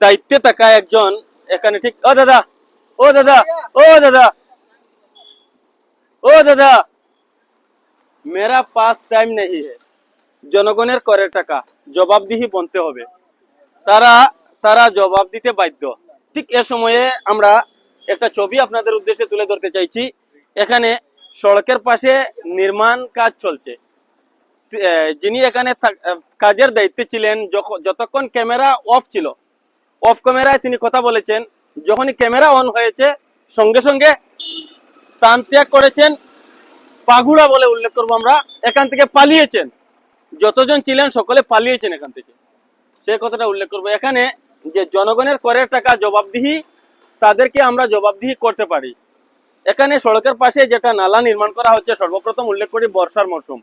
দায়িত্বে থাকা একজন এখানে ঠিক, ও দাদা ও দাদা ও দাদা ও দাদা, মেরা পাস টাইম নেই জনগণের করের টাকা, জবাবদিহি বনতে হবে। তারা তারা জবাব দিতে বাধ্য। ঠিক এ সময়ে আমরা একটা ছবি আপনাদের উদ্দেশ্যে তুলে ধরতে চাইছি। এখানে সড়কের পাশে নির্মাণ কাজ চলছে। যিনি এখানে কাজের দায়িত্বে ছিলেন যতক্ষণ ক্যামেরা অফ ছিল অফ ক্যামেরায় তিনি কথা বলেছেন। যখনই ক্যামেরা অন হয়েছে, সঙ্গে সঙ্গে স্থান ত্যাগ করেছেন। পাগুড়া বলে উল্লেখ করব আমরা, এখান থেকে পালিয়েছেন। যতজন ছিলেন সকলে পালিয়েছেন এখান থেকে। সে কথাটা উল্লেখ করব। এখানে যে জনগণের করের টাকা জবাবদিহি, তাদেরকে আমরা জবাবদিহি করতে পারি। এখানে সড়কের পাশে যেটা নালা নির্মাণ করা হচ্ছে, সর্বপ্রথম উল্লেখ করি বর্ষার মরশুম।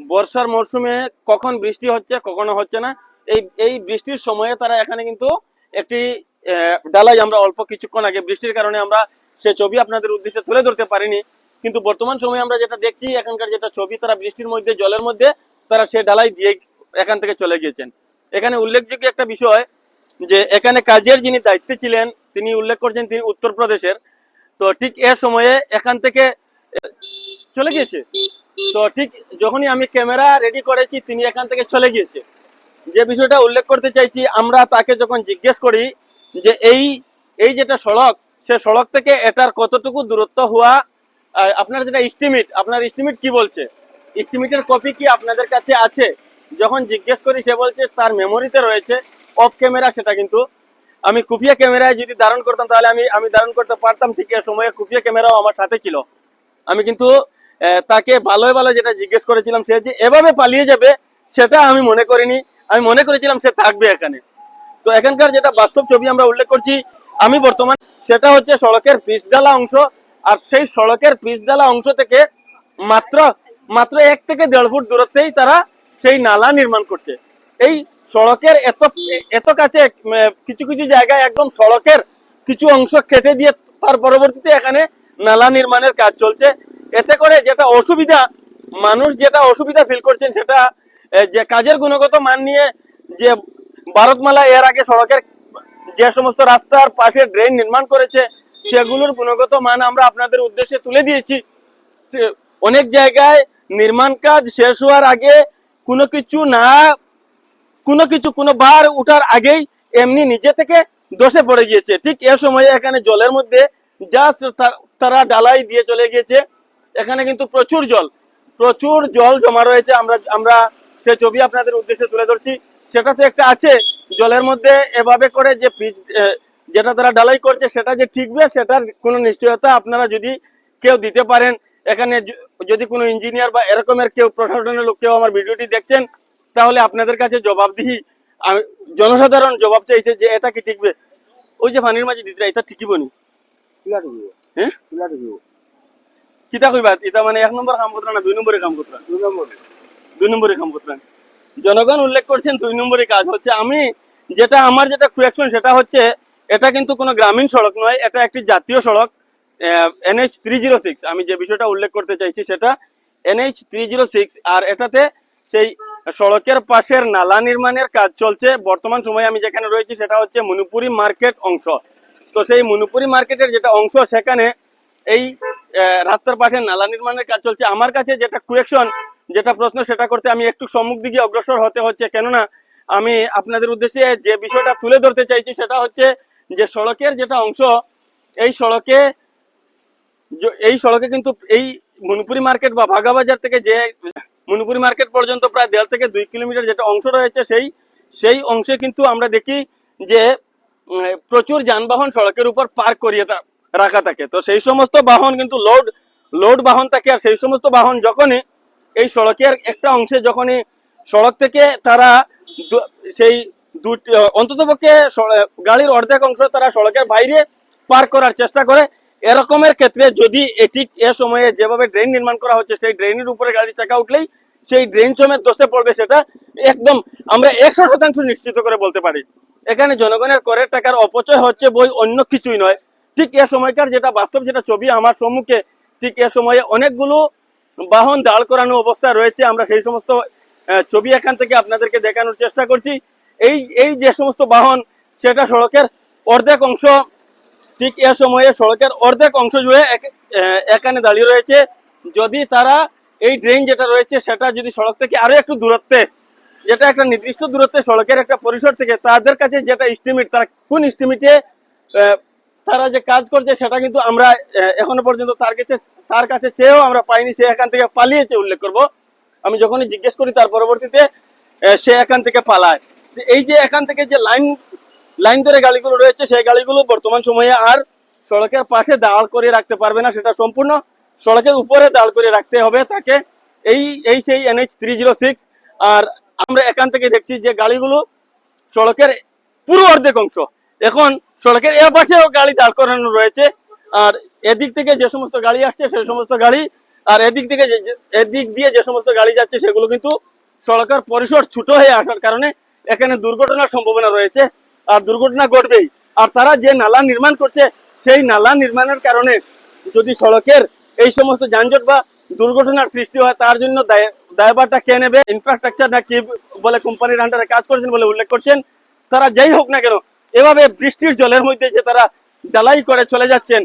বর্ষার মরশুমে কখন বৃষ্টি হচ্ছে, কখনো হচ্ছে না। এই এই বৃষ্টির সময়ে তারা এখানে কিন্তু একটি ডালাই আমরা অল্প কিছুক্ষণ আগে, বৃষ্টির কারণে আমরা সে ছবি আপনাদের উদ্দেশ্যে তুলে ধরতে পারিনি। কিন্তু বর্তমান সময়ে আমরা যেটা দেখছি, এখানকার যেটা ছবি, তারা বৃষ্টির মধ্যে, জলের মধ্যে, তারা সে ডালাই দিয়ে এখান থেকে চলে গিয়েছেন। এখানে উল্লেখযোগ্য একটা বিষয় যে, এখানে কাজের যিনি দায়িত্বে ছিলেন, তিনি উল্লেখ করছেন তিনি উত্তরপ্রদেশের। তো ঠিক এ সময়ে এখান থেকে, চলে গিয়েছে। তো ঠিক যখনই আমি ক্যামেরা রেডি করেছি, তিনি এখান থেকে চলে গিয়েছে। যে বিষয়টা উল্লেখ করতে চাইছি, আমরা তাকে যখন জিজ্ঞেস করি যে এই এই যেটা সড়ক, সে সড়ক থেকে এটার কতটুকু দূরত্ব হওয়া আপনার যেটা এস্টিমেট আপনার এস্টিমেট কি বলছে? এস্টিমেটের কপি কি আপনাদের কাছে আছে? যখন জিজ্ঞেস করি, সে বলছে তার মেমোরিতে রয়েছে অফ ক্যামেরা সেটা কিন্তু। আমি কুফিয়া ক্যামেরায় যদি ধারণ করতাম, তাহলে আমি আমি ধারণ করতে পারতাম ঠিক সময়ে কুফিয়া ক্যামেরাও আমার সাথে ছিল। আমি কিন্তু তাকে ভালোই ভালো যেটা জিজ্ঞেস করেছিলাম, সে যে এভাবে পালিয়ে যাবে, সেটা আমি মনে করিনি। আমি মনে করেছিলাম সে থাকবে এখানে। তো এখানকার যেটা বাস্তব ছবি আমরা উল্লেখ করছি, আমি বর্তমান সেটা হচ্ছে সড়কের পিচডালা অংশ, আর সেই সড়কের পিচডালা অংশ থেকে মাত্র মাত্র এক থেকে দেড় ফুট দূরত্বেই তারা সেই নালা নির্মাণ করছে। এই সড়কের এত এত কাছে কিছু কিছু জায়গায় একদম সড়কের কিছু অংশ কেটে দিয়ে তার পরবর্তীতে এখানে নালা নির্মাণের কাজ চলছে। এতে করে যেটা অসুবিধা, মানুষ যেটা অসুবিধা ফিল করছেন সেটা যে কাজের গুণগত মান নিয়ে যে ভারতমালা এর আগে সড়কের যে সমস্ত রাস্তার পাশে ড্রেন নির্মাণ করেছে, সেগুলোর গুণগত মান আমরা আপনাদের উদ্দেশ্যে তুলে দিয়েছি। অনেক জায়গায় নির্মাণ কাজ শেষ হওয়ার আগে কোনো কিছু না, কোনো কিছু কোনো বার উঠার আগেই এমনি নিজে থেকে দোষে পড়ে গিয়েছে। ঠিক এ সময়ে এখানে জলের মধ্যে জাস্ট তারা ডালাই দিয়ে চলে গিয়েছে। এখানে কিন্তু প্রচুর জল প্রচুর জল জমা রয়েছে। আমরা আমরা সে ছবি আপনাদের উদ্দেশ্যে তুলে ধরছি। সেটা তো একটা আছে জলের মধ্যে এভাবে করে যে পিচ যেটা তারা ডালাই করছে সেটা যে ঠিকবে সেটার কোনো নিশ্চয়তা আপনারা যদি কেউ দিতে পারেন এখানে যদি কোনো ইঞ্জিনিয়ার বা এরকমের কেউ প্রশাসনের লোক কেউ আমার ভিডিওটি দেখছেন তাহলে আপনাদের কাছে জবাবদিহি আমি- জনসাধারণ জবাব চাইছে যে এটা কি ঠিকবে। ওই যে পানির মাঝে দিতে এটা ঠিকই বনি। হ্যাঁ? কিতা কইবা এটা মানে এক নম্বর কাম করতে না দুই নম্বরে কাম করতে দুই নম্বর দুই নম্বরে কাম জনগণ উল্লেখ করছেন দুই নম্বরে কাজ হচ্ছে, আমি যেটা, আমার যেটা কুয়েকশন সেটা হচ্ছে, এটা কিন্তু কোনো গ্রামীণ সড়ক নয়, এটা একটি জাতীয় সড়ক এনএইচ থ্রি জিরো সিক্স আমি যে বিষয়টা উল্লেখ করতে চাইছি সেটা এনএইচ থ্রি জিরো সিক্স আর এটাতে সেই সড়কের পাশের নালা নির্মাণের কাজ চলছে। বর্তমান সময়ে আমি যেখানে রয়েছি সেটা হচ্ছে মণিপুরি মার্কেট অংশ। তো সেই মণিপুরি মার্কেটের যেটা অংশ, সেখানে এই রাস্তার পাশে নালা নির্মাণের কাজ চলছে। আমার কাছে যেটা কুয়েকশন যেটা প্রশ্ন, সেটা করতে আমি একটু সম্মুখ দিকে অগ্রসর হতে হচ্ছে। কেননা, আমি আপনাদের উদ্দেশ্যে যে বিষয়টা তুলে ধরতে চাইছি, সেটা হচ্ছে যে সড়কের যেটা অংশ, এই সড়কে এই সড়কে কিন্তু এই মণিপুরি মার্কেট বা ভাগাবাজার থেকে যে মণিপুরি মার্কেট পর্যন্ত প্রায় দেড় থেকে দুই কিলোমিটার যেটা অংশ রয়েছে, সেই সেই অংশে কিন্তু আমরা দেখি যে প্রচুর যানবাহন সড়কের উপর পার্ক করিয়ে রাখা থাকে। তো সেই সমস্ত বাহন কিন্তু লোড লোড বাহন থাকে, আর সেই সমস্ত বাহন যখনই এই সড়কের একটা অংশে যখনই সড়ক থেকে তারা সেই দুটি, অন্তত পক্ষে গাড়ির অর্ধেক অংশ তারা সড়কের বাইরে পার করার চেষ্টা করে। এরকমের ক্ষেত্রে যদি এটি এ সময়ে যেভাবে ড্রেন নির্মাণ করা হচ্ছে, সেই ড্রেনের উপরে গাড়ির চাকা উঠলেই সেই ড্রেন সমেত দোষে পড়বে সেটা একদম আমরা একশো শতাংশ নিশ্চিত করে বলতে পারি। এখানে জনগণের করের টাকার অপচয় হচ্ছে বই অন্য কিছুই নয়। ঠিক এ সময়কার যেটা বাস্তব যেটা ছবি আমার সম্মুখে, ঠিক এ সময়ে অনেকগুলো বাহন দাঁড় করানো অবস্থায় রয়েছে। আমরা সেই সমস্ত ছবি এখান থেকে আপনাদেরকে দেখানোর চেষ্টা করছি। এই এই যে সমস্ত বাহন, সেটা সড়কের অর্ধেক অংশ, ঠিক এ সময়ে সড়কের অর্ধেক অংশ জুড়ে এখানে দাঁড়িয়ে রয়েছে। যদি তারা এই ড্রেন যেটা রয়েছে, সেটা যদি সড়ক থেকে আরও একটু দূরত্বে, যেটা একটা নির্দিষ্ট দূরত্বে সড়কের একটা পরিসর থেকে, তাদের কাছে যেটা এস্টিমেট তারা কোন এস্টিমেটে তারা যে কাজ করছে, সেটা কিন্তু আমরা এখনও পর্যন্ত তার কাছে তার কাছে চেয়েও আমরা পাইনি, সে এখান থেকে পালিয়েছে উল্লেখ করব। আমি যখনই জিজ্ঞেস করি তার পরবর্তীতে সে এখান থেকে পালায়। এই যে এখান থেকে যে লাইন লাইন ধরে গাড়িগুলো রয়েছে, সেই গাড়িগুলো বর্তমান সময়ে আর সড়কের পাশে দাঁড় করে রাখতে পারবে না, সেটা সম্পূর্ণ সড়কের উপরে দাঁড় করে রাখতে হবে তাকে। এই এই সেই এনএইচ থ্রি জিরো সিক্স, আর আমরা এখান থেকে দেখছি যে গাড়িগুলো সড়কের পুরো অর্ধেক অংশ। এখন সড়কের এ পাশেও গাড়ি দাঁড় করানো রয়েছে, আর এদিক থেকে যে সমস্ত গাড়ি আসছে সেই সমস্ত গাড়ি, আর এদিক থেকে এদিক দিয়ে যে সমস্ত গাড়ি যাচ্ছে সেগুলো কিন্তু সড়কের পরিসর ছোট হয়ে আসার কারণে এখানে দুর্ঘটনার সম্ভাবনা রয়েছে, আর দুর্ঘটনা ঘটবেই। আর তারা যে নালা নির্মাণ করছে, সেই নালা নির্মাণের কারণে যদি সড়কের এই সমস্ত যানজট বা দুর্ঘটনার সৃষ্টি হয়, তার জন্য দায়- দায়ভারটা কে নেবে? ইনফ্রাস্ট্রাকচার না কি বলে কোম্পানির আন্ডারে কাজ করছেন বলে উল্লেখ করছেন? তারা যাই হোক না কেন, এভাবে বৃষ্টির জলের মধ্যে যে তারা ডালাই করে চলে যাচ্ছেন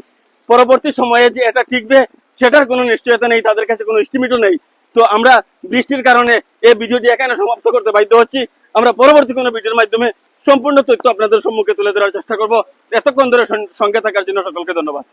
পরবর্তী সময়ে যে এটা টিকবে সেটার কোনো নিশ্চয়তা নেই, তাদের কাছে কোনো এস্টিমেটও নেই। তো আমরা বৃষ্টির কারণে এই ভিডিওটি এখানে সমাপ্ত করতে বাধ্য হচ্ছি। আমরা পরবর্তী কোনো ভিডিওর মাধ্যমে সম্পূর্ণ তথ্য আপনাদের সম্মুখে তুলে ধরার চেষ্টা করব। এতক্ষণ ধরে সঙ্গে থাকার জন্য সকলকে ধন্যবাদ।